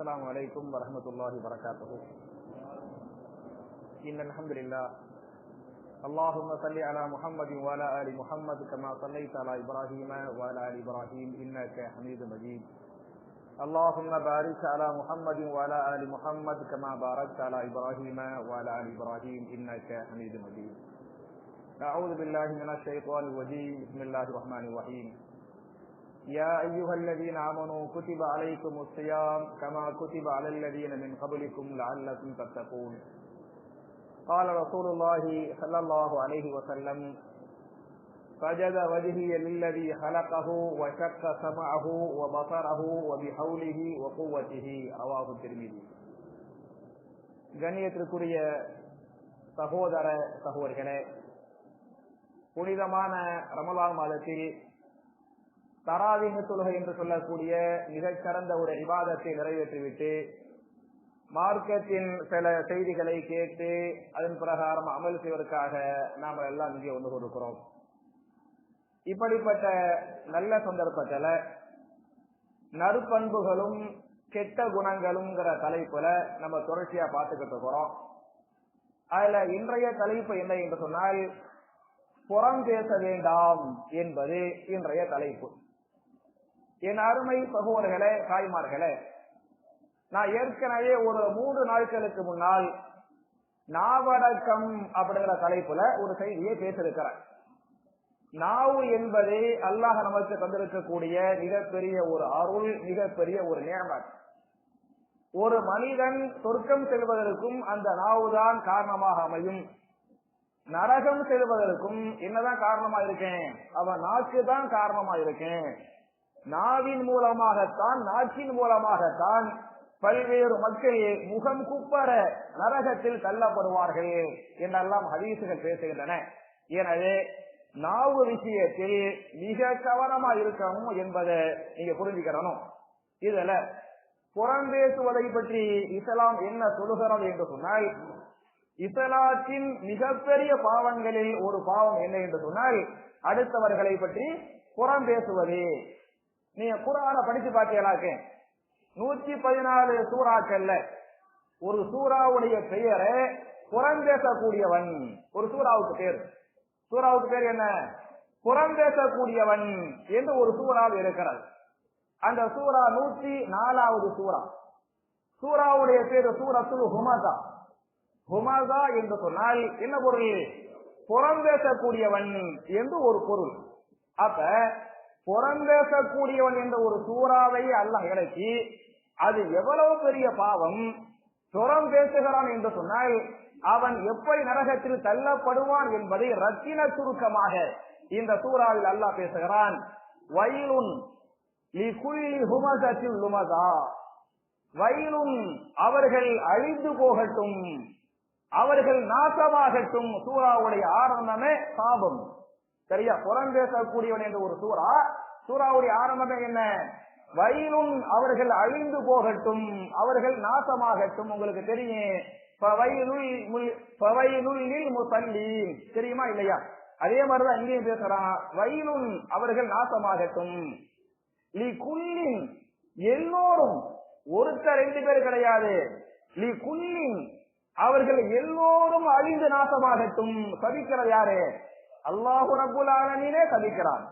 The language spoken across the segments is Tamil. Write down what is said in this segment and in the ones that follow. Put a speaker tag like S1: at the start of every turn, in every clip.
S1: السلام عليكم ورحمة الله وبركاته. إن الحمد لله. اللهم صل على محمد وعلى آل محمد كما صليت على إبراهيم وعلى آل إبراهيم إنك حميد مجيد. اللهم بارك على محمد وعلى آل محمد كما باركت على إبراهيم وعلى آل إبراهيم إنك حميد مجيد. أعوذ بالله من الشيطان الرجيم. بسم الله الرحمن الرحيم. يا أيها الذين آمنوا كتب عليكم الصيام كما كتب على الذين من قبلكم لعلكم تتقون قال رسول الله صلى الله عليه وسلم فجد وجهي للذي خلقه وشق سمعه وبصره وبحوله وقوته رواه الترمذي கண்ணியத்திற்குரிய சகோதர சகோதரிகளே புனிதமான ரமலான் மாதத்தில் தராவிக தொழுகை என்று சொல்லக்கூடிய மிகச் சிறந்த ஒரு விவாதத்தை நிறைவேற்றிவிட்டு மார்க்கத்தின் சில செய்திகளை கேட்டு அதன் பிரகாரம் அமல் செய்வதற்காக நாம் எல்லாம் இங்கே வந்து கொடுக்கிறோம் இப்படிப்பட்ட நல்ல சந்தர்ப்பத்துல நற்பண்புகளும் கெட்ட குணங்களும்ங்கிற தலைப்புல நம்ம தொடர்ச்சியா பார்த்துக்கிட்டு இருக்கிறோம். அதுல இன்றைய தலைப்பு என்ன என்று சொன்னால் புறம் பேச வேண்டாம் என்பது இன்றைய தலைப்பு. என் அருமை சகோதரர்களே தாய்மார்களே நான் ஏற்கனவே ஒரு மூன்று நாட்களுக்கு முன்னால் நாவடக்கம் அப்படிங்கிற தலைப்புல ஒரு செய்தியை பேசிருக்கிறேன் நாவு என்பது அல்லாஹ் நமக்கு தந்திருக்கக்கூடிய மிகப்பெரிய ஒரு அருள் மிகப்பெரிய ஒரு நேர்மன் ஒரு மனிதன் சொர்க்கம் செல்வதற்கும் அந்த நாவுதான் காரணமாக அமையும். நரகம் செல்வதற்கும் என்னதான் காரணமா இருக்கேன்? அவன் நாக்கு தான் காரணமா இருக்கேன். நாவின் மூலமாகத்தான் நாட்டின் மூலமாகத்தான் பல்வேறு மக்கள் முகம் குப்பர நரகத்தில் தள்ளப்படுவார்கள் என்றெல்லாம் ஹதீசுகள் பேசுகின்றன. எனவே நாவு விஷயத்தில் மிக கவனமா இருக்கணும் என்பதை நீங்க புரிஞ்சுக்கிறணும் இதுல புறம் பேசுவதை பற்றி இஸ்லாம் என்ன சொல்லுகிறது என்று சொன்னால் இஸ்லாத்தின் மிகப்பெரிய பாவங்களில் ஒரு பாவம் என்ன என்று சொன்னால் அடுத்தவர்களை பற்றி புறம் பேசுவது. நீங்க குரான படிச்சு பாத்தீங்களாக்க நூற்றி பதினாலு சூறாக்கள்ல ஒரு சூறாவுடைய பெயரை புறம் பேசக்கூடியவன் ஒரு சூறாவுக்கு பேர். சூறாவுக்கு பேர் என்ன? புறம் பேசக்கூடியவன் என்று ஒரு சூறாவு இருக்கிறது. அந்த சூறா நூற்றி நாலாவது சூறா. சூறாவுடைய பேர் சூரத்து ஹுமதா ஹுமதா என்று சொன்னால் என்ன பொருள்? புறம் பேசக்கூடியவன் என்று ஒரு பொருள். அப்ப புறம் பேசக்கூடியவன் என்ற ஒரு சூறாவை அல்லாஹ் இறக்கி அது எவ்வளவு பெரிய பாவம். புறம் பேசுகிறான் என்று சொன்னால் அவன் எப்படி நரகத்தில் தள்ளப்படுவான் என்பதை ரத்தின சுருக்கமாக இந்த சூறாவில் அல்லாஹ் பேசுகிறான். வயலுன் வயலுன் அவர்கள் அழிந்து போகட்டும். அவர்கள் நாசமாகட்டும். சூறாவுடைய ஆரம்பமே பாவம். சரியா? புறம் பேசக்கூடியவன் என்ற ஒரு சூறா. சூறாவுடைய ஆரம்பமே என்ன? வயலும் அவர்கள் அழிந்து போகட்டும் அவர்கள் நாசமாகட்டும் உங்களுக்கு தெரியும். தெரியுமா இல்லையா? அதே மாதிரிதான் இங்கேயும் பேசுறான். வயலும் அவர்கள் நாசமாகட்டும். லி குல்லின் எல்லோரும் ஒருத்தர் ரெண்டு பேர் கிடையாது. லி குல்லின் அவர்கள் எல்லோரும் அழிந்து நாசமாகட்டும். சபிக்கிறது யாரு? அல்லாஹு ரபுல் ஆலமீனே சபிக்கிறான்.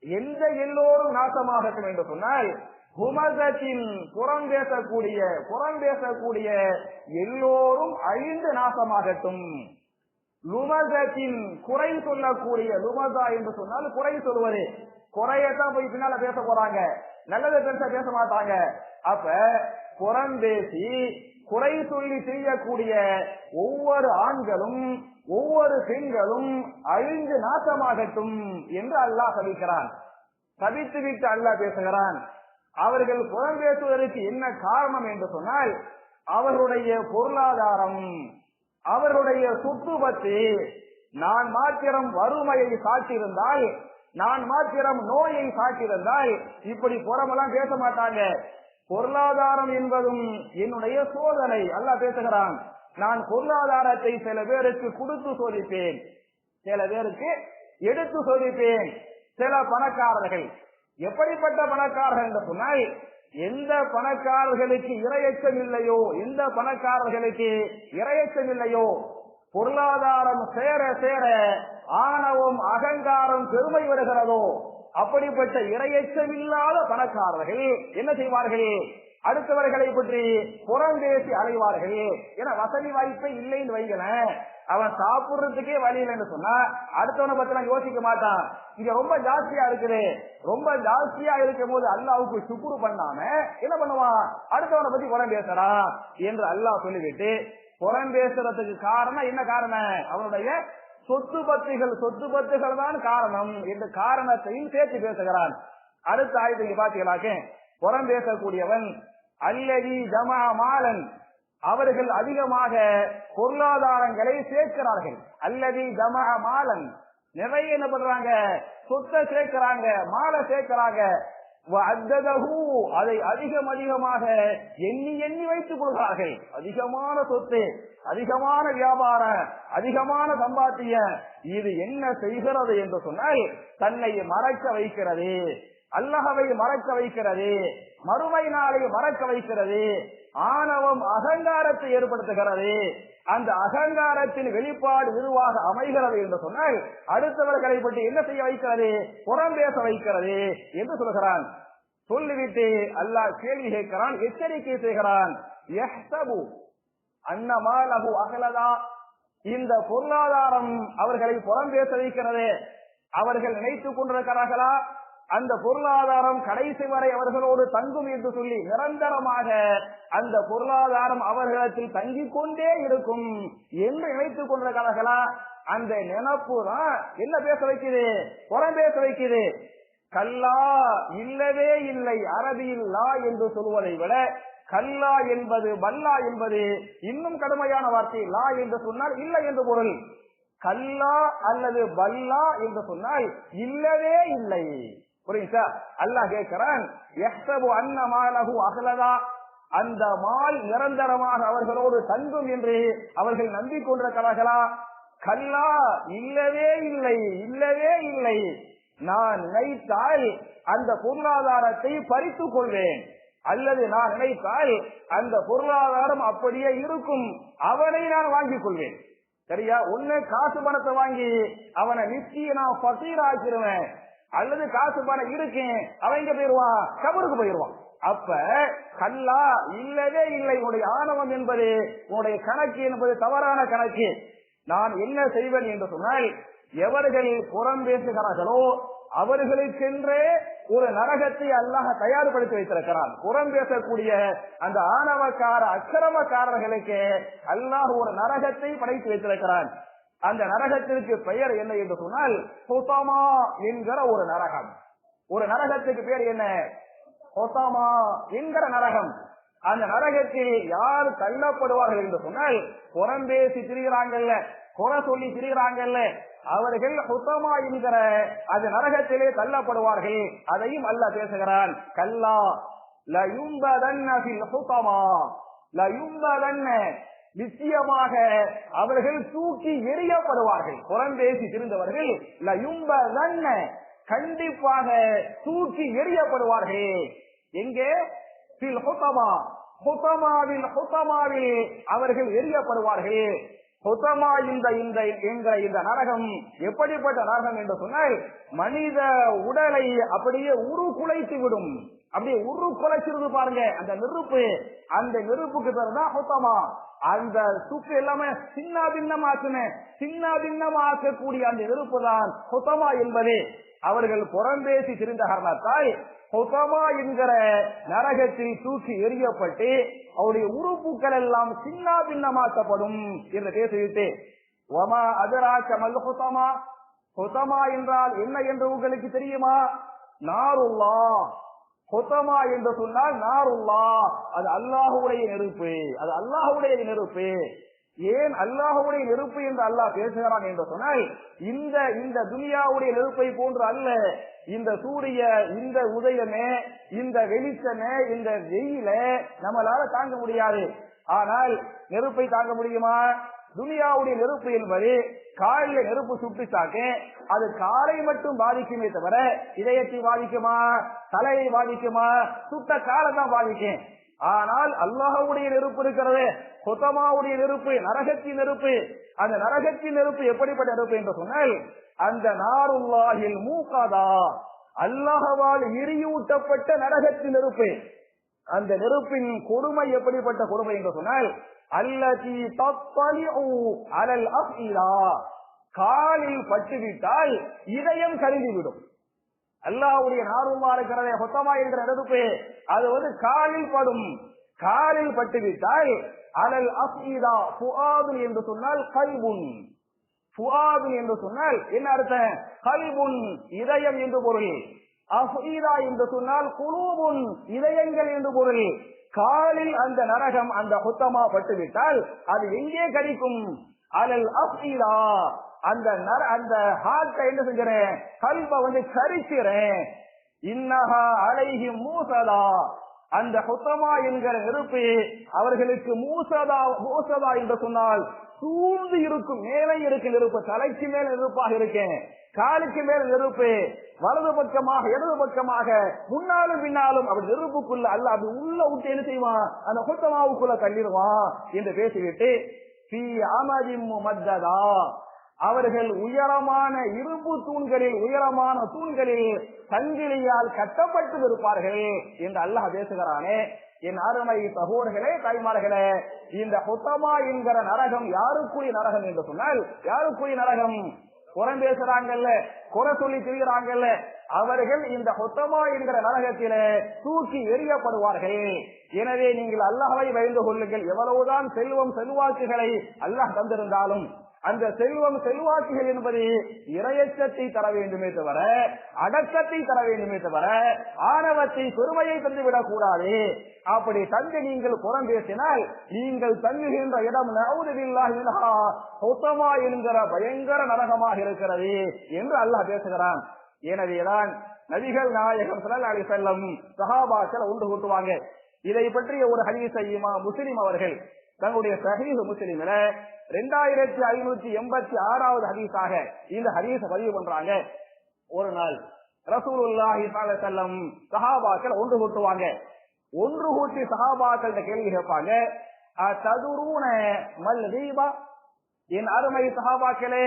S1: எந்த எல்லோரும் நாசமாகட்டும் என்று சொன்னால் குமதத்தின் புறம் பேசக்கூடிய புறம் பேசக்கூடிய எல்லோரும் அழிந்து நாசமாகட்டும். லுமதத்தின் குறை சொல்லக்கூடிய லுமதா என்று சொன்னால் குறை சொல்வது. குறையத்தான் போய் பின்னால பேச போறாங்க. நல்லதை பெருசா பேச மாட்டாங்க. அப்ப புறம் பேசி குறை சொல்லி செய்யக்கூடிய ஒவ்வொரு ஆண்களும் ஒவ்வொரு பெண்களும் அழிந்து நாசமாகட்டும் என்று அல்லாஹ் சபிக்கிறான். சபித்து விட்டு அல்லாஹ் பேசுகிறான். அவர்கள் புறம் பேசுவதற்கு என்ன காரணம் என்று சொன்னால் அவர்களுடைய பொருளாதாரம் அவருடைய சொத்து பற்றி நான் மாத்திரம் வறுமையை சாட்டியிருந்தால் நான் மாத்திரம் நோயை சாட்டியிருந்தால் இப்படி புறமெல்லாம் பேச மாட்டாங்க. பொருளாதாரம் என்பதும் என்னுடைய சோதனை. அல்லாஹ் பேசுகிறான் நான் பொருளாதாரத்தை சில பேருக்கு கொடுத்து சோதிப்பேன் சில பேருக்கு எடுத்து சோதிப்பேன். சில பணக்காரர்கள் எப்படிப்பட்ட பணக்காரர்கள் என்று சொன்னால் எந்த பணக்காரர்களுக்கு இரையச்சம் இல்லையோ எந்த பணக்காரர்களுக்கு இரையச்சம் இல்லையோ பொருளாதாரம் சேர சேர ஆணவம் அகங்காரம் பெருமை வருகிறதோ அப்படிப்பட்ட இரையச்சமில்லாத பணக்காரர்கள் என்ன செய்வார்கள்? அடுத்தவர்களை பற்றி புறம் பேசி அலைவார்கள் என வசதி வாய்ப்பே இல்லைன்னு வைங்களேன் அவன் சாப்பிடுறதுக்கே வழி இல்லைன்னு சொன்னா அடுத்தவனை பத்தி நான் யோசிக்க மாட்டான். இங்க ரொம்ப ஜாஸ்தியா இருக்குது. ரொம்ப ஜாஸ்தியா இருக்கும் போது அல்லாவுக்கு சுக்குரு பண்ணாம என்ன பண்ணுவான்? அடுத்தவனை பத்தி புறம் பேசுறான் என்று அல்லாஹ் சொல்லிவிட்டு புறம் பேசுறதுக்கு காரணம் என்ன காரணம்? அவனுடைய சொத்து பத்திகள் சொத்து பத்துகள் தான் காரணம். என்ற காரணத்தையும் சேர்த்து பேசுகிறான். அடுத்த ஆயுதத்தை பாத்தீங்களாக்க புறம் பேசக்கூடியவன் அல்லதி ஜமா மாலன். அவர்கள் அதிகமாக பொருளாதாரங்களை சேர்க்கிறார்கள். அல்லதி ஜமா மாலன். நிறைய என்ன பண்றாங்க? சொத்தை சேர்க்கிறாங்க மாலை சேர்க்கிறாங்க. அதை அதிகம் அதிகமாக எண்ணி எண்ணி வைத்துக் கொள்கிறார்கள் அதிகமான சொத்து அதிகமான வியாபாரம் அதிகமான சம்பாத்திய இது என்ன செய்கிறது என்று சொன்னால் தன்னை மறக்க வைக்கிறது அல்லகவை மறக்க வைக்கிறது மறுமை நாளை மறக்க வைக்கிறது ஆணவம் அகங்காரத்தை ஏற்படுத்துகிறது அந்த அகங்காரத்தின் வெளிப்பாடு உருவாக அமைகிறது என்று சொன்னால் அடுத்தவர்களை பற்றி என்ன செய்ய வைக்கிறது? புறம் பேச வைக்கிறது என்று சொல்கிறான். சொல்லிவிட்டு அல்லாஹ் கேள்வி கேட்கிறான் எச்சரிக்கை செய்கிறான். அன்னமா லகு அகலதா. இந்த பொருளாதாரம் அவர்களை புறம் பேச வைக்கிறது. அவர்கள் நினைத்துக் கொண்டிருக்கிறார்களா? அந்த பொருளாதாரம் கடைசி வரை அவர்களோடு தங்கும் என்று சொல்லி நிரந்தரமாக அந்த பொருளாதாரம் அவர்களிடத்தில் தங்கிக் கொண்டே இருக்கும் என்று நினைத்துக் கொண்டிருக்கிறார்களா அந்த நினப்பு தான். என்ன பேச வைக்குது? புறம் பேச வைக்குது. கல்லா இல்லவே இல்லை அரபியில் லா என்று சொல்வதை விட கல்லா என்பது பல்லா என்பது இன்னும் கடுமையான வார்த்தை. லா என்று சொன்னால் இல்லை என்று பொருள். கல்லா அல்லது பல்லா என்று சொன்னால் இல்லவே இல்லை. புரியுதா? அல்லாஹ் கேட்கிறான் அகலதா அந்த மால் நிரந்தரமாக அவர்களோடு தங்கும் என்று அவர்கள் நம்பிக்கொண்டிருக்கிறார்களா? கல்லா இல்லவே இல்லை இல்லவே இல்லை. நான் நினைத்தால் அந்த பொருளாதாரத்தை பறித்துக் கொள்வேன். அல்லது நான் நினைத்தால் அந்த பொருளாதாரம் அப்படியே இருக்கும். அவனை நான் வாங்கிக் கொள்வேன். சரியா? ஒண்ணு காசு பணத்தை வாங்கி அவனை நிச்சய நான் பசீராக்கிருவேன் அல்லது காசு பணம் இருக்கேன் அவன் எங்க போயிருவான் கபருக்கு போயிருவான் அப்ப கல்லா இல்லவே இல்லை. உன்னுடைய ஆணவம் என்பது உன்னுடைய கணக்கு என்பது தவறான கணக்கு. நான் என்ன செய்வேன் என்று சொன்னால் எவர்கள் புறம் பேசுகிறார்களோ அவர்களுக்கென்றே ஒரு நரகத்தை அல்லாஹ் தயார்படுத்தி வைத்திருக்கிறான். புறம் பேசக்கூடிய அந்த ஆணவக்கார அக்கிரமக்காரர்களுக்கு அல்லாஹ் ஒரு நரகத்தை படைத்து வைத்திருக்கிறான். அந்த நரகத்திற்கு பெயர் என்ன என்று சொன்னால் ஹொசாமா என்கிற ஒரு நரகம். ஒரு நரகத்துக்கு பேர் என்ன? ஹொசாமா என்கிற நரகம். அந்த நரகத்தில் யார் தள்ளப்படுவார்கள் என்று சொன்னால் புறம்பேசி திரிகிறாங்கல்ல குறை சொல்லி திரிகிறாங்கல்ல அவர்கள் ஹுத்தமா என்கிற அந்த நரகத்திலே தள்ளப்படுவார்கள். அதையும் அல்ல பேசுகிறான் கல்லா லயும்பதன் ஃபில் ஹுத்தமா லயும்பதன்ன நிச்சயமாக அவர்கள் தூக்கி எறியப்படுவார்கள். புறம்பேசி லயும்ப லயும்பதன்ன கண்டிப்பாக தூக்கி எறியப்படுவார்கள். எங்கே? ஃபில் ஹுத்தமா. ஹுத்தமாவில் அவர்கள் எரியப்படுவார்கள் சொத்தமா இந்த இந்த என்கிற இந்த நரகம் எப்படிப்பட்ட நரகம் என்று சொன்னால் மனித உடலை அப்படியே உரு குலைத்து விடும். அப்படியே உரு குலைச்சிருந்து பாருங்க அந்த நெருப்பு. அந்த நெருப்புக்கு பேர் தான் ஹுத்தமா அந்த சுப்பு எல்லாமே சின்ன பின்னமாக்குமே. சின்ன பின்னமாக்கக்கூடிய அந்த நெருப்பு தான் ஹுத்தமா என்பதே. அவர்கள் புறம்பேசி திரிந்த காரணத்தால் ஹொசமா என்கிற நரகத்தில் தூக்கி எறியப்பட்டு அவருடைய உறுப்புகள் எல்லாம் சின்ன பின்னமாக்கப்படும் என்று பேசிவிட்டு ஒமா அதராக்க மல் ஹொசமா? ஹொசமா என்றால் என்ன என்று உங்களுக்கு தெரியுமா? நாருல்லா ஹொசமா என்று சொன்னால் நாருல்லா அது அல்லாஹுடைய நெருப்பு. அது அல்லாஹுடைய நெருப்பு. ஏன் அல்லாஹுடைய நெருப்பு என்று அல்லாஹ் பேசுகிறான் என்று சொன்னால் இந்த இந்த துனியாவுடைய நெருப்பை போன்று அல்ல. இந்த சூரிய இந்த உதயமே இந்த வெளிச்சமே இந்த வெயில நம்மளால தாங்க முடியாது. ஆனால் நெருப்பை தாங்க முடியுமா? துனியாவுடைய நெருப்பு என்பது காலையில நெருப்பு சுட்டுச்சாக்க அது காலை மட்டும் பாதிக்குமே தவிர இதயத்தை பாதிக்குமா? தலையை பாதிக்குமா? சுட்ட காலை தான் பாதிக்கும். ஆனால் அல்லாஹவுடைய நெருப்பு இருக்கிறது கொத்தமாவுடைய நெருப்பு நரகத்தின் நெருப்பு. அந்த நரகத்தின் நெருப்பு எப்படிப்பட்ட நெருப்பு என்று சொன்னால் அந்த நாருல்லாஹில் மூக்காதா அல்லாஹவால் எரியூட்டப்பட்ட நரகத்தின் நெருப்பு. அந்த நெருப்பின் கொடுமை எப்படிப்பட்ட கொடுமை என்று சொன்னால் அல்லதி அலல் அஃஇலா காலில் பட்டுவிட்டால் இதயம் கருதிவிடும் அல்லாவுடைய நாருமா இருக்கிறதே சொத்தமா இருக்கிற நெருப்பு அது வந்து காலில் படும். காலில் பட்டுவிட்டால் அலல் அஃஇதா ஃபுஆது என்று சொன்னால் கல்புன். ஃபுஆது என்று சொன்னால் என்ன அர்த்தம்? கல்புன் இதயம் என்று பொருள். அஃபீதா என்று சொன்னால் குலூபுன் இதயங்கள் என்று பொருள். காலில் அந்த நரகம் அந்த சுத்தமா பட்டுவிட்டால் அது எங்கே கடிக்கும்? அலல் அந்த அந்த ஹார்ட்டை என்ன செஞ்சுறேன்? கல்ப வந்து சரிக்கிறேன் இன்னஹா அலைஹி மூசதா அந்த ஹுத்தமா என்கிற நெருப்பு அவர்களுக்கு மூசதா மூசதா என்று சொன்னால் சூழ்ந்து இருக்கும் மேலே இருக்கு நெருப்பு தலைக்கு மேல நெருப்பாக இருக்கேன். காலுக்கு மேல நெருப்பு வலது பக்கமாக இடது பக்கமாக முன்னாலும் பின்னாலும் அவர் நெருப்புக்குள்ள அல்ல அது உள்ள விட்டு என்ன செய்வான்? அந்த ஹுத்தமாவுக்குள்ள தள்ளிடுவான் என்று பேசிவிட்டு அவர்கள் உயரமான இரும்பு தூண்களில் உயரமான தூண்களில் சங்கிலியால் கட்டப்பட்டு இருப்பார்கள் என்று அல்லாஹ் பேசுகிறானே. என் அருமை சகோதர்களே தாய்மார்களே இந்த புத்தமா என்கிற நரகம் யாருக்குரிய நரகம் என்று சொன்னால் யாருக்குரிய நரகம்? புறம் பேசுறாங்கல்ல குறை சொல்லி திரிகிறாங்கல்ல அவர்கள் இந்த ஹொத்தமா என்கிற நரகத்திலே தூக்கி எறியப்படுவார்கள். எனவே நீங்கள் அல்லாஹ்வை பயந்து கொள்ளுங்கள். எவ்வளவுதான் செல்வம் செல்வாக்குகளை அல்லாஹ் தந்திருந்தாலும் அந்த செல்வம் செல்வாக்குகள் என்பது இரையச்சத்தை தர வேண்டுமே தவிர அடக்கத்தை தர வேண்டுமே தவிர ஆணவத்தை பெருமையை தந்துவிடக் கூடாது. அப்படி தந்து நீங்கள் புறம் பேசினால் நீங்கள் தங்குகின்ற இடம் நவுதுபில்லாஹா என்கிற பயங்கர நரகமாக இருக்கிறது என்று அல்லாஹ் பேசுகிறான். எனவேதான் நபிகள் நாயகம் ஸல்லல்லாஹு செல்லம் வஸல்லம் ஒன்று கூட்டுவாங்க. இதை பற்றிய ஒரு ஹரிசையுமா இமாம் முஸ்லிம் அவர்கள் தங்களுடைய சஹீஹ் முஸ்லிம்ல ரெண்டாயிரத்தி ஐநூத்தி எண்பத்தி ஆறாவது ஹதீஸாக இந்த ஹதீஸ பதிவு பண்றாங்க. ஒரு நாள் ரசூலுல்லாஹி செல்லம் அலைஹி சஹாபாக்கள் ஒன்று கூட்டுவாங்க. ஒன்று கூட்டி சஹாபாக்கள் கேள்வி கேட்பாங்க ததுரூன மல் தீபா என் அருமை சஹாபாக்களே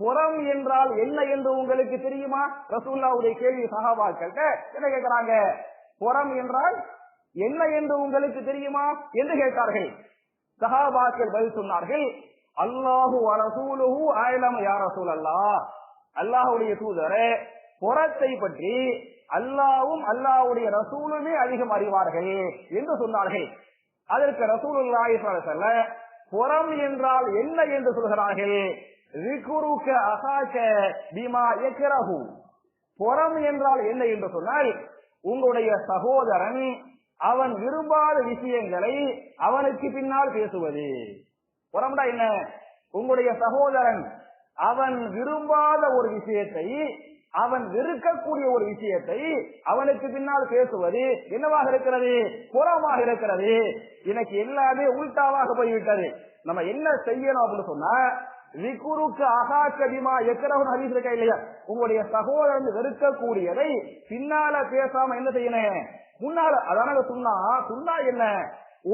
S1: புறம் என்றால் என்ன என்று உங்களுக்கு தெரியுமா? ரசூல்லாவுடைய கேள்வி சஹாபாக்கள்கிட்ட என்ன கேட்கிறாங்க? புறம் என்றால் என்ன என்று உங்களுக்கு தெரியுமா? என்று கேட்டார்கள். சகாபாக்கள் பதில் சொன்னார்கள் அல்லாஹு ரசூலுஹு ஆயிலம் யார் ரசூல் அல்லாஹ் அல்லாஹுடைய தூதரே புறத்தை பற்றி அல்லாவும் அல்லாவுடைய ரசூலுமே அதிகம் அறிவார்கள் என்று சொன்னார்கள். அதற்கு ரசூல் ஸல்லல்லாஹு புறம் என்றால் என்ன என்று சொல்கிறார்கள்? ரிகுருக்க அசாக பிமா யக்ரஹு புறம் என்றால் என்ன என்று சொன்னால் உங்களுடைய சகோதரன் அவன் விரும்பாத விஷயங்களை அவனுக்கு பின்னால் பேசுவது. புறம்டா என்ன? உங்களுடைய சகோதரன் அவன் விரும்பாத ஒரு விஷயத்தை அவன் வெறுக்கக்கூடிய ஒரு விஷயத்தை அவனுக்கு பின்னால் பேசுவது என்னவாக இருக்கிறது? புறமாக இருக்கிறது. எனக்கு எல்லாமே உள்டாவாக போய்விட்டது. நம்ம என்ன செய்யணும் அப்படின்னு சொன்னா விகுருக்கு அகாக்கதிமா எக்கரவன் ஹதீஸ் இருக்கா இல்லையா? உங்களுடைய சகோதரன் வெறுக்கக்கூடியதை பின்னால பேசாம என்ன செய்யணும் முன்னால அதான சொன்னா சொன்னா என்ன?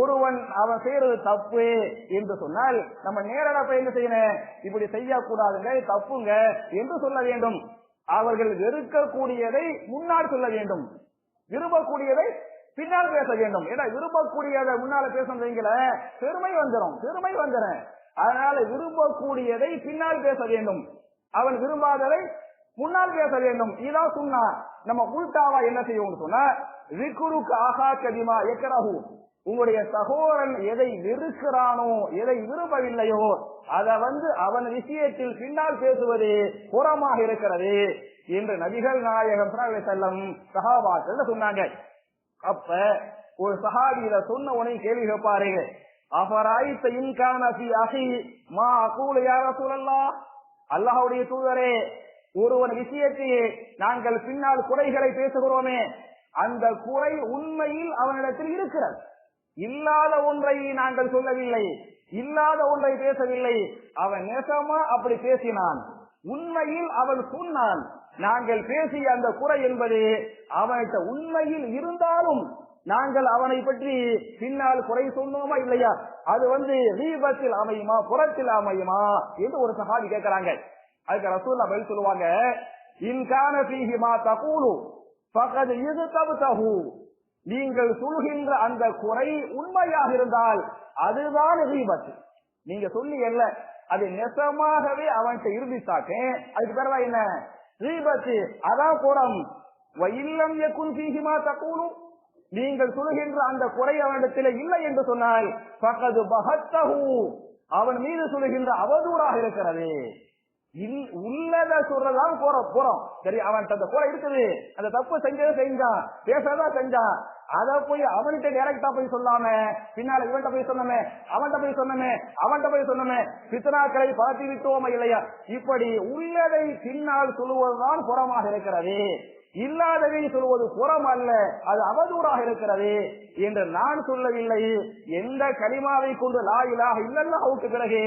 S1: ஒருவன் அவன் செய்யறது தப்பு என்று சொன்னால் நம்ம நேரடா போய் என்ன செய்யணும் இப்படி செய்யக்கூடாதுங்க தப்புங்க என்று சொல்ல வேண்டும். அவர்கள் வெறுக்கக்கூடியதை முன்னால் சொல்ல வேண்டும். விரும்பக்கூடியதை பின்னால் பேச வேண்டும். ஏன்னா விரும்பக்கூடியதை முன்னால பேசணும் பெருமை வந்துடும் பெருமை வந்துடும் அதனால விரும்பக்கூடியதை பின்னால் பேச வேண்டும். அவன் விரும்பாததை முன்னால் பேச வேண்டும். இதான் சொன்னா நம்ம உள்டாவா என்ன செய்வோம் சொன்னா ரிக்குருக்கு ஆகா கதிமா எக்கரகு உங்களுடைய சகோதரன் எதை வெறுக்கிறானோ எதை விரும்பவில்லையோ அத வந்து அவன் விஷயத்தில் பின்னால் பேசுவது புறமாக இருக்கிறது என்று நபிகள் நாயகம் செல்லம் சகாபாக்கள் சொன்னாங்க. அப்ப ஒரு சகாபியில சொன்ன உடனே கேள்வி கேட்பாரு. அபராய்த்த இன்கான ஃபி அஹி மா அகூல யா ரசூலல்லாஹ். அல்லாஹ்வுடைய தூதரே ஒருவன் விஷயத்தையே நாங்கள் பின்னால் குறைகளை பேசுகிறோமே அந்த குறை உண்மையில் அவனிடத்தில் இருக்கிறது. இல்லாத ஒன்றை நாங்கள் சொல்லவில்லை இல்லாத ஒன்றை பேசவில்லை. அவன் நேசமா அப்படி பேசினான். உண்மையில் அவன் சொன்னான் நாங்கள் பேசிய அந்த குறை என்பது அவன்கிட்ட உண்மையில் இருந்தாலும் நாங்கள் அவனை பற்றி பின்னால் குறை சொன்னோமா இல்லையா? அது வந்து ரீபத்தில் அமையுமா புறத்தில் அமையுமா என்று ஒரு சகாதி கேட்கிறாங்க. அதுக்கு ரசூல்லா பதில் சொல்லுவாங்க இன்கான ஃபீஹி மா தகூலு ஃபகத் தகு நீங்கள் சொல்கின்ற அந்த குறை உண்மையாக இருந்தால் அதுதான் ரீபத் நீங்க சொல்லி அல்ல அது நெசமாகவே அவன்கிட்ட இருந்துச்சாக்க அதுக்கு பிறகு என்ன? ரீபத்து அதான் புறம் இல்லம் எக்குன் ஃபீஹிமா தகூலும் நீங்கள் சொல்லுகின்ற அந்த குறை அவனிடத்தில் இல்லை என்று சொன்னால் பக்கது பகத்தஹு. அவன் மீது சொல்லுகின்ற அவதூறாக இருக்கிறது. இல்- உள்ளத சொல்றதான் போற போறோம். சரி அவன் அந்த குறை இருக்குது. அந்த தப்பு செஞ்சதை செஞ்சான் பேசதான் செஞ்சான் அத போய் அவன்கிட்ட டைரக்டா போய் சொல்லாம பின்னால இவன்கிட்ட போய் சொன்னமே அவன்கிட்ட போய் சொன்னமே அவன்கிட்ட போய் சொன்னமே பித்தனாக்களை பார்த்து விட்டோமா இல்லையா? இப்படி உள்ளதை பின்னால் சொல்லுவதுதான் புறமாக இருக்கிறது. இல்லாதவை சொல்வது புறம் அல்ல அது அவதூறாக இருக்கிறது என்று நான் சொல்லவில்லை. எந்த கலிமாவை கொண்டு லா இல்லல்லாவுக்கு பிறகு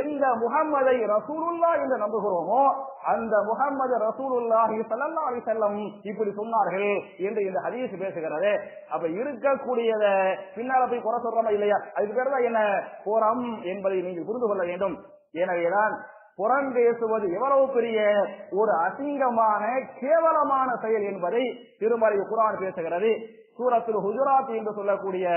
S1: எந்த முகம்மதை ரசூலுல்லா என்று நம்புகிறோமோ அந்த முகம்மது ரசூலுல்லாஹி சல்லா அலி செல்லம் இப்படி சொன்னார்கள் என்று இந்த ஹதீஸ் பேசுகிறது. அப்ப இருக்கக்கூடியத பின்னால போய் குறை சொல்றோமா இல்லையா? அதுக்கு பேர் தான் என்ன? புறம் என்பதை நீங்கள் புரிந்து கொள்ள வேண்டும். எனவேதான் புறம் பேசுவது எவ்வளவு பெரிய ஒரு அசிங்கமான கேவலமான செயல் என்பதை திருமலை குரான் பேசுகிறது. சூரத்தில் ஹுஜராத் என்று சொல்லக்கூடிய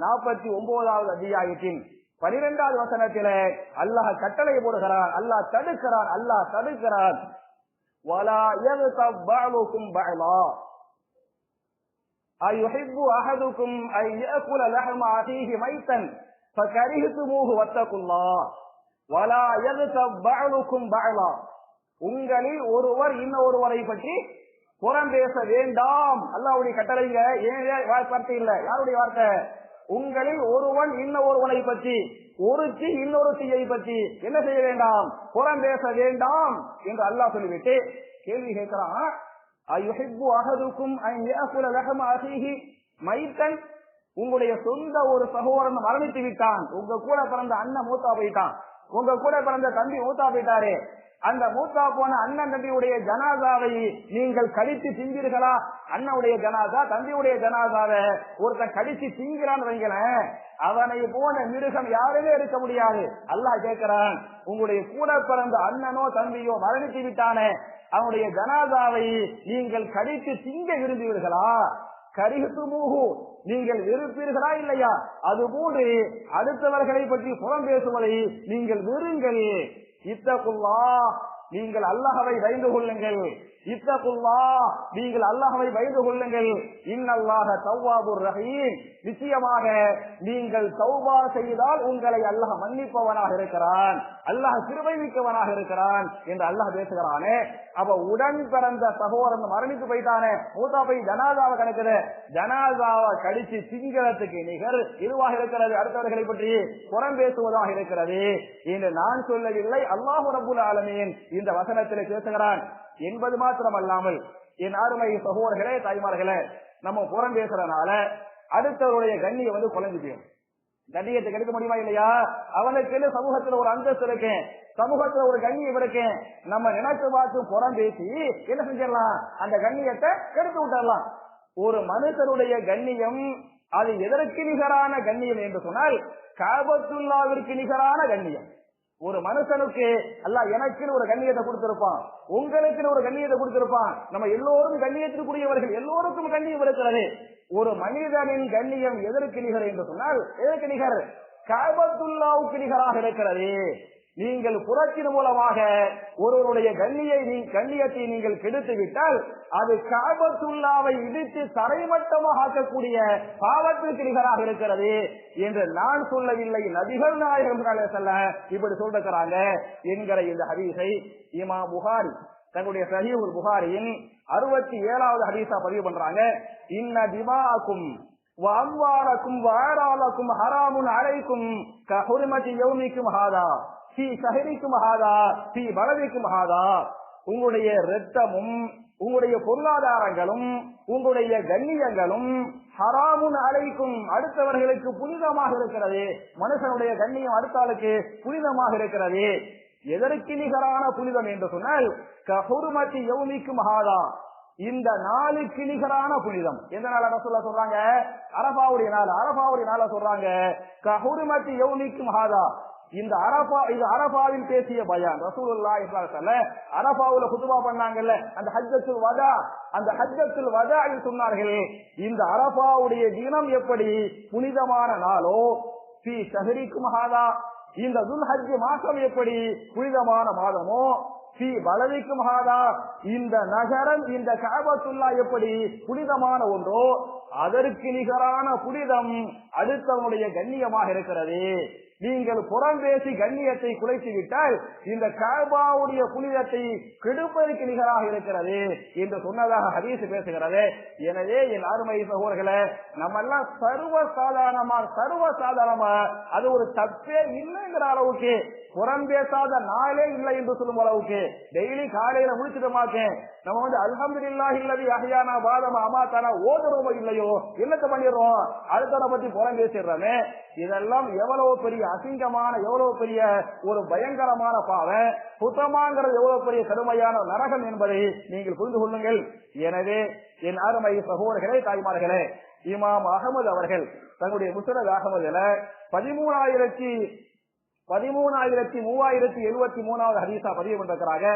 S1: நாற்பத்தி ஒன்பதாவது அத்தியாயத்தின் பனிரெண்டாவது வசனத்தில அல்லாஹ் கட்டளை போடுகிறான் அல்லாஹ் தடுக்கிறான் அல்லாஹ் தடுக்கிறான். வலா உங்களில் ஒருவர் இன்னொருவரை பற்றி புறம் பேச வேண்டாம். அல்லாவுடைய கட்டளைங்க ஏன் வார்த்தை இல்ல. யாருடைய வார்த்தை? உங்களில் ஒருவன் இன்னொருவனை பற்றி ஒருத்தி இன்னொருத்தியை பற்றி என்ன செய்ய வேண்டாம்? புறம் பேச வேண்டாம் என்று அல்லாஹ் சொல்லிவிட்டு கேள்வி கேட்கிறான். மைத்தன் உங்களுடைய சொந்த ஒரு சகோதரன் மரணித்து விட்டான் உங்க கூட பிறந்த அண்ணன் மூத்தா போயிட்டான். உங்க கூட பிறந்த தம்பி மூத்தா போயிட்டாரு. அந்த மூத்தா போன அண்ணன் தம்பியுடைய ஜனாதாவை நீங்கள் கழித்து திங்கீர்களா அண்ணனுடைய ஜனாதா தம்பியுடைய ஜனாதாவை ஒருத்தன் கழித்து திங்கிறான்னு வைங்களேன். அவனை போன மிருகம் யாருமே இருக்க முடியாது. அல்லாஹ் கேட்கிறான் உங்களுடைய கூட பிறந்த அண்ணனோ தம்பியோ மரணித்து விட்டானே. அவனுடைய ஜனாதாவை நீங்கள் கழித்து திங்க விரும்புவீர்களா? கரிகுத்துமூகு நீங்கள் வெறுப்பீர்களா இல்லையா? அதுபோன்று அடுத்தவர்களை பற்றி புறம் பேசுவதை நீங்கள் வெறுங்கள். இத்தகுல்லா. நீங்கள் அல்லாஹவை பயந்து கொள்ளுங்கள். இத்தகுல்லா நீங்கள் அல்லாஹவை பயந்து கொள்ளுங்கள். இன்னல்லாக தௌவாபுர் ரஹீம். நிச்சயமாக நீங்கள் தௌபா செய்தால் உங்களை அல்லாஹ் மன்னிப்பவனாக இருக்கிறான். அல்லாஹ் கிருபை மிக்கவனாக இருக்கிறான் என்று அல்லாஹ் பேசுகிறானே. அவ உடன் பிறந்த சகோதரன் மரணித்து போயிட்டானே. மூத்தா போய் ஜனாதாவை கணக்குது. ஜனாதாவை கடிச்சு சிங்களத்துக்கு நிகர் இதுவாக இருக்கிறது? அடுத்தவர்களை பற்றி புறம் பேசுவதாக இருக்கிறது. என்று நான் சொல்லவில்லை. அல்லாஹு ரபுல் ஆலமீன் இந்த வசனத்தில் பேசுகிறான். என்பது மாத்திரமல்லாமல் என் அருமை சகோதரர்களே தாய்மார்களே நம்ம புறம் பேசுறதுனால அடுத்தவருடைய கண்ணியை வந்து குழந்தை கண்ணியத்தை கெடுக்க முடியுமா இல்லையா? அவனுக்கு சமூகத்துல ஒரு அந்தஸ்து இருக்கேன் சமூகத்துல ஒரு கண்ணியம் இருக்கேன் நம்ம நினைச்சு பார்த்து புறம் பேசி என்ன செஞ்சிடலாம்? அந்த கண்ணியத்தை கெடுத்து விட்டுடலாம். ஒரு மனுஷனுடைய கண்ணியம் அது எதற்கு நிகரான கண்ணியம் என்று சொன்னால் காபத்துல்லாவிற்கு நிகரான கண்ணியம். ஒரு மனுஷனுக்கு அல்ல எனக்குன்னு ஒரு கண்ணியத்தை கொடுத்திருப்பான் உங்களுக்குன்னு ஒரு கண்ணியத்தை கொடுத்திருப்பான் நம்ம எல்லோரும் கண்ணியத்திற்குரியவர்கள் எல்லோருக்கும் கண்ணியம் இருக்கிறது. ஒரு மனிதனின் கண்ணியம் எதற்கு நிகர் என்று சொன்னால் எதற்கு நிகர்? காபத்துல்லாவுக்கு நிகராக இருக்கிறது. நீங்கள் புறத்தின் மூலமாக ஒருவருடைய கண்ணியை நீ- கண்ணியத்தை நீங்கள் கெடுத்து விட்டால் அது காபத்துள்ளாவை இடித்து தரைமட்டமாக ஆக்கக்கூடிய பாவத்திற்கு நிகராக இருக்கிறது என்று நான் சொல்லவில்லை. நபிகள் நாயகம் சொல்ல இப்படி சொல்லிருக்கிறாங்க என்கிற இந்த ஹரீசை இமா புகாரி தங்களுடைய சஹீஹுல் புகாரியின் அறுபத்தி ஏழாவது ஹரீஸா பதிவு பண்றாங்க. இன்ன திமாக்கும் வாழ்வாரக்கும் வாராலக்கும் ஹராமுன் அழைக்கும் கஹுரிமதி யௌமிக்கும் ஹாதா ஸ்ரீ ஷஹரிக்கும் மகாதா ஸ்ரீ பலதிக்கும் மகாதா உங்களுடைய இரத்தமும் உங்களுடைய பொருளாதாரங்களும் உங்களுடைய கண்ணியங்களும் ஹராமுன் அழைக்கும் அடுத்தவர்களுக்கு புனிதமாக இருக்கிறது. மனுஷனுடைய கண்ணியம் அடுத்த ஆளுக்கு புனிதமாக இருக்கிறது. எதற்கு நிகரான புனிதம் என்று சொன்னால் கஹுருமதி யௌமிக்கு மகாதா இந்த நாளுக்கு நிகரான புனிதம். எந்த நாள் அரசுல சொல்றாங்க? அரபாவுடைய நாள் அரபாவுடைய நாள சொல்றாங்க. கஹுருமத்தி யௌமிக்கு ஹாதா. இந்த அரபா இது அரபாவில் பேசிய பயான். ரசூலுல்லாஹி ஸல்லல்லாஹு அரபாவுல குதுபா பண்ணாங்கல்ல? அந்த ஹஜ்ஜத்துல் வதா. அந்த ஹஜ்ஜத்துல் என்று சொன்னார்கள் இந்த அரபாவுடைய தினம் எப்படி? புனிதமான நாளோ? ஸ்ரீ ஷஹரிக்கும் ஹாதா. இந்த துல் ஹஜ் மாசம் எப்படி? புனிதமான மாதமோ? இந்த நகரம் இந்த காபத்துல்லா எப்படி புனிதமான ஒன்றோ அதற்கு நிகரான புனிதம் அடுத்தவனுடைய கண்ணியமாக இருக்கிறது. நீங்கள் புறம் பேசி கண்ணியத்தை குலைத்து விட்டால் இந்த காபாவுடைய புனிதத்தை கெடுப்பதற்கு நிகராக இருக்கிறது என்று சொன்னதாக ஹதீஸ் பேசுகிறது. எனவே என் அருமை சகோதரர்களே நம்ம எல்லாம் சர்வ சாதாரணமா சர்வ சாதாரணமா அது ஒரு தப்பே இல்லைங்கிற அளவுக்கு புறம் பேசாத நாளே இல்லை என்று சொல்லும் அளவுக்கு டெய்லி காலையில முடிச்சிட்டமாக்கேன் நம்ம வந்து அல்ஹம்துலில்லாஹி இல்லது அஹ்யானா பாதமா அமாத்தானா ஓதுறோமோ இல்லையோ என்னத்தை பண்ணிடுறோம்? அடுத்தவனை பத்தி புறம் பேசிடுறோமே இதெல்லாம் எவ்வளவு பெரிய அசிங்கமான எவ்வளவு பெரிய ஒரு பயங்கரமான பாவை சுத்தமாங்கிறது எவ்வளவு பெரிய கடுமையான நரகம் என்பதை நீங்கள் புரிந்து கொள்ளுங்கள். எனவே என் அருமை சகோதரர்களே தாய்மார்களே இமாம் அகமது அவர்கள் தன்னுடைய முசரத் அகமதுல பதிமூணாயிரத்தி பதிமூணாயிரத்தி மூவாயிரத்தி எழுபத்தி மூணாவது ஹதீஸா பதிவு பண்றாங்க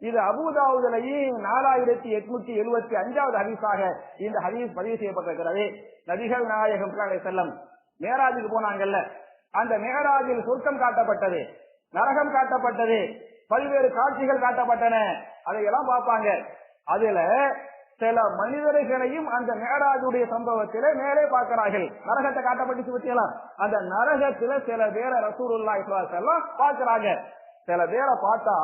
S1: இது அபுதாவுதலையும் நாலாயிரத்தி எட்நூத்தி எழுபத்தி அஞ்சாவது ஹதீஸாக இந்த ஹதீஸ் பதிவு செய்யப்பட்டிருக்கிறது. நபிகள் நாயகம் செல்லம் மேராஜுக்கு போனாங்கல்ல. அந்த மேகராஜில் சொர்க்கம் காட்டப்பட்டது நரகம் காட்டப்பட்டது பல்வேறு காட்சிகள் காட்டப்பட்டன. அதையெல்லாம் பார்ப்பாங்க. அதுல சில மனிதர்களையும் அந்த மேராஜுடைய சம்பவத்தில மேலே பார்க்கிறார்கள். நரகத்தை காட்டப்பட்டு பத்தியெல்லாம். அந்த நரகத்துல சில பேரை ரசூலுல்லா எல்லாம் பார்க்கிறாங்க. சில பேரை பார்த்தா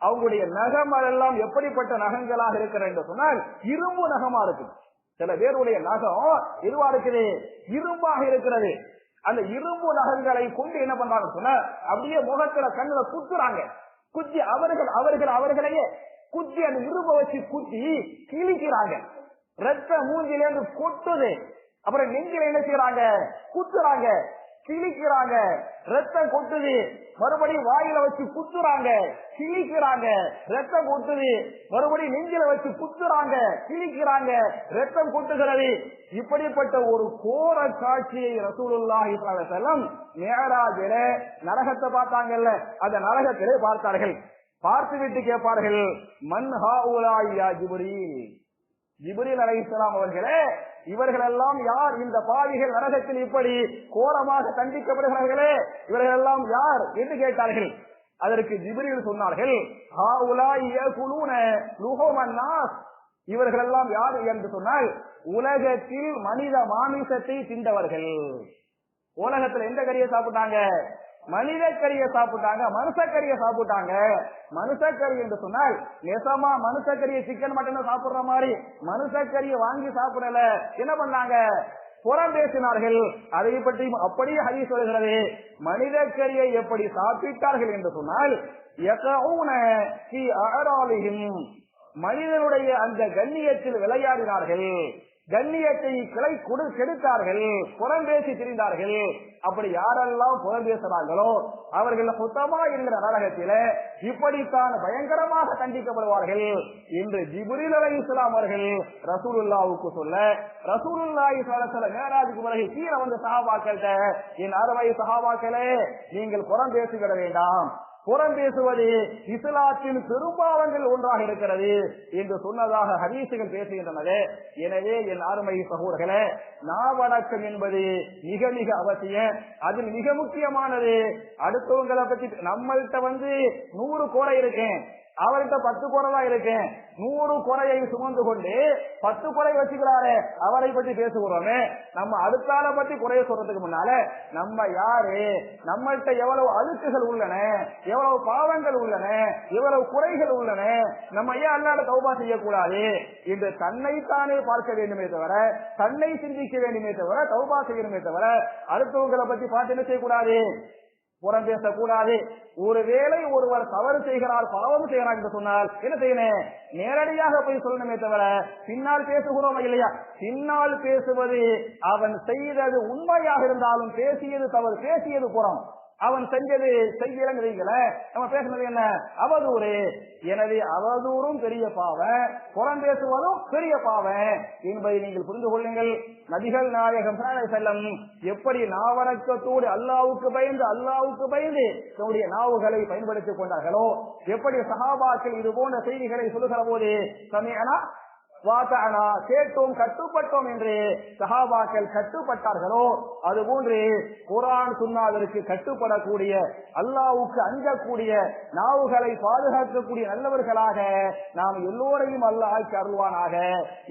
S1: அவங்களுடைய நகம் எல்லாம் எப்படிப்பட்ட நகங்களாக இருக்கிற என்று சொன்னால் இரும்பு நகமா இருக்கு சில பேருடைய நகம் இருவா இருக்குது? இரும்பாக இருக்கிறது. அந்த இரும்பு நகங்களை கொண்டு என்ன பண்றாங்க சொன்னா அப்படியே முகத்துல கண்ணுல குத்துறாங்க குத்தி அவர்கள் அவர்கள் அவர்களையே குத்தி அந்த இரும்பை வச்சு குத்தி கிழிக்கிறாங்க. ரத்த மூஞ்சிலேருந்து கொட்டுது. அப்புறம் நெஞ்சில என்ன செய்யறாங்க குத்துறாங்க. கிழிக்கிறாங்க ரத்தம் கொட்டுது. மறுபடியும் வாயில வச்சு குத்துறாங்க. கிழிக்கிறாங்க ரத்தம் கொட்டுது. மறுபடியும் நெஞ்சில வச்சு குத்துறாங்க. கிழிக்கிறாங்க ரத்தம் கொட்டுகிறது. இப்படிப்பட்ட ஒரு கோர காட்சியை ரசூலுல்லாஹி செல்லம் மேராஜில நரகத்தை பார்த்தாங்கல்ல. அந்த நரகத்திலே பார்த்தார்கள். பார்த்து விட்டு கேட்பார்கள் மன் ஹாவுலாயா ஜிபுரி ஜிபுரில் அலை இஸ்லாம் அவர்களே இவர்கள் எல்லாம் யார்? இந்த பாவிகள் நரகத்தில் இப்படி கோரமாக தண்டிக்கப்படுகிறார்களே இவர்கள் எல்லாம் யார் என்று கேட்டார்கள். அதற்கு ஜிபிரியில் சொன்னார்கள் இவர்கள் எல்லாம் யார் என்று சொன்னால் உலகத்தில் மனித மாமிசத்தை திண்டவர்கள் உலகத்துல எந்த கறியை சாப்பிட்டாங்க? மனித கறியை சாப்பிட்டாங்க மனுஷக்கறியை சாப்பிட்டாங்க. மனுஷக்கறி என்று சொன்னால் நெசமா மனுஷக்கறியை சிக்கன் மட்டன் சாப்பிடுற மாதிரி மனுஷக்கறியை வாங்கி சாப்பிடல. என்ன பண்ணாங்க? புறம் பேசினார்கள். அதை பற்றி அப்படியே ஹரி சொல்கிறது. மனித கரியை எப்படி சாப்பிட்டார்கள் என்று சொன்னால் மனிதனுடைய அந்த கண்ணியத்தில் விளையாடினார்கள். கண்ணியத்தை கிளை கொடு கெடுத்தார்கள். புறம் பேசி திரிந்தார்கள். அப்படி யாரெல்லாம் புறம் பேசுறாங்களோ அவர்கள் சுத்தமா இருக்கிற நரகத்தில இப்படித்தான் பயங்கரமாக தண்டிக்கப்படுவார்கள். என்று ஜிபுரில் அலை இஸ்லாம் அவர்கள் ரசூலுல்லாவுக்கு சொல்ல ரசூலுல்லாஹி சில மேராஜுக்கு பிறகு கீழே வந்து சகாபாக்கள்கிட்ட என் அறுவை சகாபாக்களே நீங்கள் புறம் பேசிவிட வேண்டாம். புறம் பேசுவது இஸ்லாத்தின் பெரும்பாவங்கள் ஒன்றாக இருக்கிறது என்று சொன்னதாக ஹரீசுகள் பேசுகின்றனவே. எனவே என் அருமை சகோதரர்களே நாவடக்கம் என்பது மிக மிக அவசியம். அதில் மிக முக்கியமானது அடுத்தவங்களை பத்தி நம்மள்கிட்ட வந்து நூறு கோடை இருக்கேன். அவர்கிட்ட பத்து குறை இருக்கேன் நூறு குறையை சுமந்து கொண்டு பத்து குறை வச்சுக்கிறாரு அவரை பத்தி பேசுகிறோமே. நம்ம அடுத்தால பத்தி குறைய சொல்றதுக்கு முன்னால நம்ம யாரு? நம்மள்கிட்ட எவ்வளவு அழுக்குகள் உள்ளன? எவ்வளவு பாவங்கள் உள்ளன? எவ்வளவு குறைகள் உள்ளன? நம்ம ஏன் அல்லாட தௌபா செய்யக்கூடாது? என்று தன்னைத்தானே பார்க்க வேண்டுமே தவிர தன்னை சிந்திக்க வேண்டுமே தவிர தௌபா செய்யணுமே தவிர அடுத்தவங்களை பத்தி பார்த்து என்ன செய்யக்கூடாது? புறம் பேசக்கூடாது. ஒருவேளை ஒருவர் தவறு செய்கிறார் பாவம் செய்கிறார் என்று சொன்னால் என்ன செய்யணும்? நேரடியாக போய் சொல்லணுமே தவிர பின்னால் பேசுகிறோம் இல்லையா? பின்னால் பேசுவது அவன் செய்தது உண்மையாக இருந்தாலும் பேசியது தவறு பேசியது புறம். அவன் செஞ்சது செய்யலங்கிறீங்கள? நம்ம பேசுனது என்ன? அவதூறு. எனவே அவதூறும் பெரிய பாவன் புறம் பேசுவதும் பெரிய பாவன் என்பதை நீங்கள் புரிந்து கொள்ளுங்கள். நபிகள் நாயகம் செல்லம் எப்படி நாவடக்கத்தோடு அல்லாவுக்கு பயந்து அல்லாவுக்கு பயந்து தன்னுடைய நாவுகளை பயன்படுத்திக் கொண்டார்களோ? எப்படி சகாபாக்கள் இது போன்ற செய்திகளை சொல்லுகிற போது சமயனா வாத்தானா கேட்டோம் கட்டுப்பட்டோம் என்று சஹாபாக்கள் கட்டுப்பட்டார்களோ அதுபோன்று குரான் சுன்னாவிற்கு கட்டுப்படக்கூடிய அல்லாவுக்கு அஞ்சக்கூடிய நாவுகளை பாதுகாக்கக்கூடிய நல்லவர்களாக நாம் எல்லோரையும் அல்லாஹ் ஆக்கி அருள்வானாக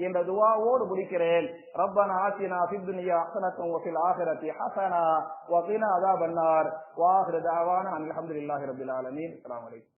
S1: என்ற துவாவோடு முடிக்கிறேன். ரப்பனா ஆசினா சித்துனியா ஹசனத்தும் வஃபில் ஆகிரத்தி ஹசனா வகினா அதாபன்னார். வாஹிர தாவானா அலமதுல்லாஹி ரப்பில் ஆலமீன்.